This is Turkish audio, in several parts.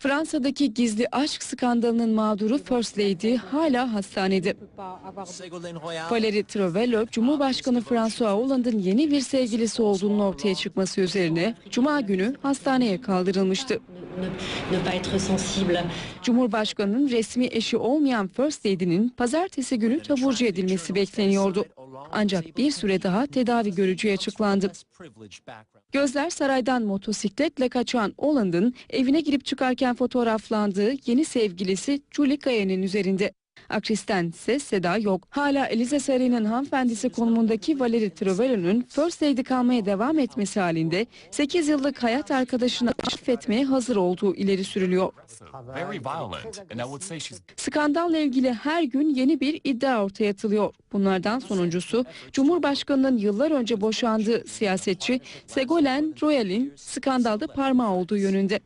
Fransa'daki gizli aşk skandalının mağduru First Lady hala hastanede. Valérie Travello, Cumhurbaşkanı François Hollande'ın yeni bir sevgilisi olduğunun ortaya çıkması üzerine Cuma günü hastaneye kaldırılmıştı. Ne, ne pas être sensible. Cumhurbaşkanının resmi eşi olmayan First Lady'nin pazartesi günü taburcu edilmesi bekleniyordu. Ancak bir süre daha tedavi göreceği açıklandı. Gözler saraydan motosikletle kaçan Holland'ın evine girip çıkarken fotoğraflandığı yeni sevgilisi Julie Gayen'in üzerinde. Akristen ses seda yok. Hala Elize Sarayı'nın hanımefendisi konumundaki Valérie Travello'nun First Lady kalmaya devam etmesi halinde 8 yıllık hayat arkadaşını affetmeye hazır olduğu ileri sürülüyor. Skandalla ilgili her gün yeni bir iddia ortaya atılıyor. Bunlardan sonuncusu Cumhurbaşkanının yıllar önce boşandığı siyasetçi Segolen Royal'in skandalda parmağı olduğu yönünde.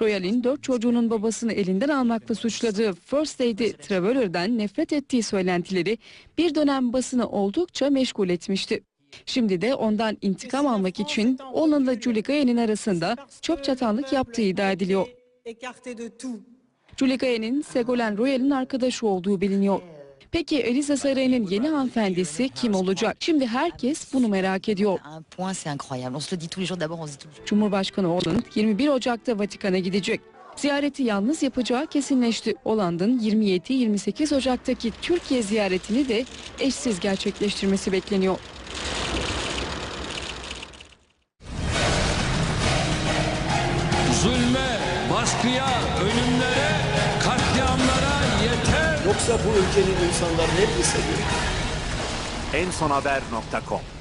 Royal'in dört çocuğunun babasını elinden almakla suçladığı First Lady Traveller'den nefret ettiği söylentileri bir dönem basını oldukça meşgul etmişti. Şimdi de ondan intikam almak için onunla Julie Gayen'in arasında çöp çatanlık yaptığı iddia ediliyor. Julie Gayen'in Segolen Royal'in arkadaşı olduğu biliniyor. Peki Eliza Sarayı'nın yeni hanımefendisi kim olacak? Şimdi herkes bunu merak ediyor. Cumhurbaşkanı Holland 21 Ocak'ta Vatikan'a gidecek. Ziyareti yalnız yapacağı kesinleşti. Hollanda'nın 27-28 Ocak'taki Türkiye ziyaretini de eşsiz gerçekleştirmesi bekleniyor. Zulme, baskıya, ölümlere. Yoksa bu ülkenin insanları ne hissediyor? ensonhaber.com